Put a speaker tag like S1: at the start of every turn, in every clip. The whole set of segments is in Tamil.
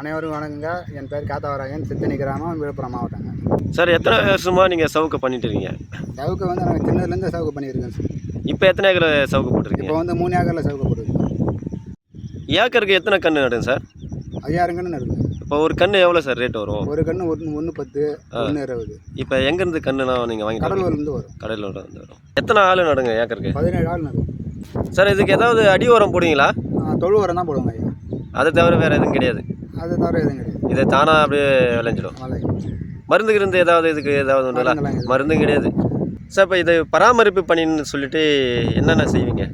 S1: அனைவரும் வணக்கங்க. என் பேர் காத்தவராயன் சித்தனி கிராமம் விழுப்புரம் மாவட்டங்க.
S2: சார் எத்தனை வருஷமாக நீங்கள் சவுக்கு பண்ணிட்டு இருக்கீங்க?
S1: சவுக்கு வந்து நாங்கள் சின்னதுலேருந்து சவுக்கு பண்ணியிருக்கேன் சார்.
S2: இப்போ எத்தனை ஏக்கர் சவுக்கு போட்டிருக்கீங்க?
S1: இப்போ வந்து மூணு ஏக்கரில் சவுக்கு போட்டுருக்கோம்.
S2: ஏக்கருக்கு எத்தனை கன்று நடுங்க சார்?
S1: ஐயாயிரம் கன்று இருக்குங்க
S2: இப்போ ஒரு கன்று எவ்வளோ சார் ரேட் வரும்?
S1: ஒரு கன்று ஒன்று ஒன்று பத்து ஒன்று இருபது.
S2: இப்போ எங்கேருந்து கன்றுனா நீங்கள் வாங்கி
S1: கடலூர்லேருந்து வரும்.
S2: கடையில் வந்து வரும். எத்தனை ஆள் நடுங்க ஏக்கருக்கு?
S1: பதினேழு ஆள் நடும்
S2: சார் இதுக்கு ஏதாவது அடி உரம் போடுவீங்களா?
S1: தொழு உரம் தான் போடுவாங்க ஐயா.
S2: அதை தவிர வேறு எதுவும் கிடையாது.
S1: அது தவிர எதுவும் கிடையாது.
S2: இதை தானாக அப்படியே விளைஞ்சிடும். மருந்து இருந்து ஏதாவது இதுக்கு ஏதாவது
S1: எதுவும்
S2: மருந்தும் கிடையாது. சார் இப்போ இது பராமரிப்பு பணின்னு சொல்லிட்டு என்னென்ன செய்வீங்க?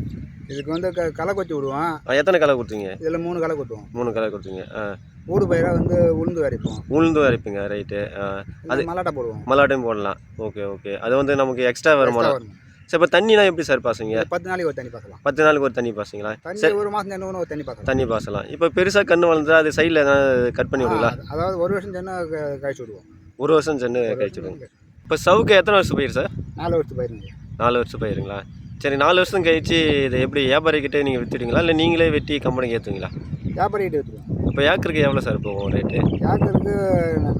S1: இதுக்கு வந்து க களை கொத்தி விடுவோம்.
S2: எத்தனை களை கொடுத்தீங்க
S1: இதில் மூணு களை கொத்துவோம்.
S2: மூணு களை கொடுத்தீங்க ஆ.
S1: ஊடு பயிராக வந்து உளுந்து வரைப்போம்
S2: உளுந்து அரைப்பீங்க ரைட்டு.
S1: அது மல்லாட்டை போடுவோம்.
S2: மல்லாட்டையும் போடலாம். Okay okay. அது வந்து நமக்கு எக்ஸ்ட்ரா வருமானம்?
S1: வரும்.
S2: சரி இப்போ தண்ணிலாம் எப்படி சார் பாசுவீங்க?
S1: இது பத்து நாளைக்கு ஒரு தண்ணி பார்க்கலாம்
S2: பத்து நாளுக்கு ஒரு தண்ணி பாசுங்களா
S1: தண்ணி ஒரு மாதம் தண்ணி ஒரு தண்ணி பார்க்கலாம்
S2: தண்ணி பாசலாம். இப்போ பெருசாக கன்று வளர்ந்தா அது சைடில் எதாவது கட் பண்ணி விடுங்களா
S1: அதாவது ஒரு வருஷம் சென்னா கழிச்சு விடுவோம்.
S2: ஒரு வருஷம் சென்று கழிச்சு விடுங்க இப்போ சவுக்கு எத்தனை வருஷம் பயிர் சார்?
S1: நாலு வருஷத்து பயிருங்க.
S2: நாலு வருஷம் பயிருங்களா? சரி நாலு வருஷம் கழிச்சு இதை எப்படி வியாபாரிக்கிட்டே நீங்கள் விற்றுடுங்களா இல்லை நீங்களே வெட்டி கம்பெனிக்கு ஏற்றுவீங்களா
S1: வியாபாரிகிட்ட எடுத்துருவோம்
S2: இப்போ ஏக்கருக்கு எவ்வளோ சார் போகும் ரேட்டு
S1: ஏக்கருக்கு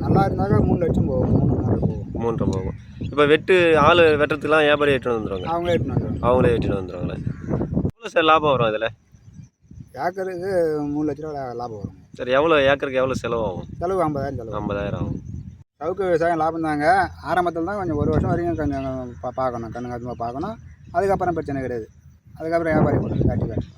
S1: நல்லா இருந்தாக்கா மூணு லட்சம் போகும் மூணு மூணு போகும்.
S2: மூன்றரை போகும். இப்போ வெட்டு ஆள் வெட்டுறதுக்குலாம் வியாபாரி எடுத்துகிட்டு வந்துடுவாங்க
S1: அவங்க எடுத்துன்னு வந்துடுவாங்க
S2: அவங்களே வெட்டிட்டு வந்துடுவாங்களே எவ்வளோ சார் லாபம் வரும் இதில்?
S1: ஏக்கருக்கு மூணு லட்ச ரூபா லாபம் வரும்.
S2: சரி எவ்வளோ ஏக்கருக்கு எவ்வளோ செலவாகும்?
S1: செலவு ஐம்பதாயிரம் செலவு.
S2: ஐம்பதாயிரம் ஆகும்.
S1: சவுக்கு விவசாயம் லாபம் தாங்க. ஆரம்பத்தில் தான் கொஞ்சம் ஒரு வருஷம் வரைக்கும் கொஞ்சம் பா பார்க்கணும். கண்ணுங்க பார்க்கணும். அதுக்கப்புறம் பிரச்சனை கிடையாது. அதுக்கப்புறம் வியாபாரி போட்டு காட்டி காட்டி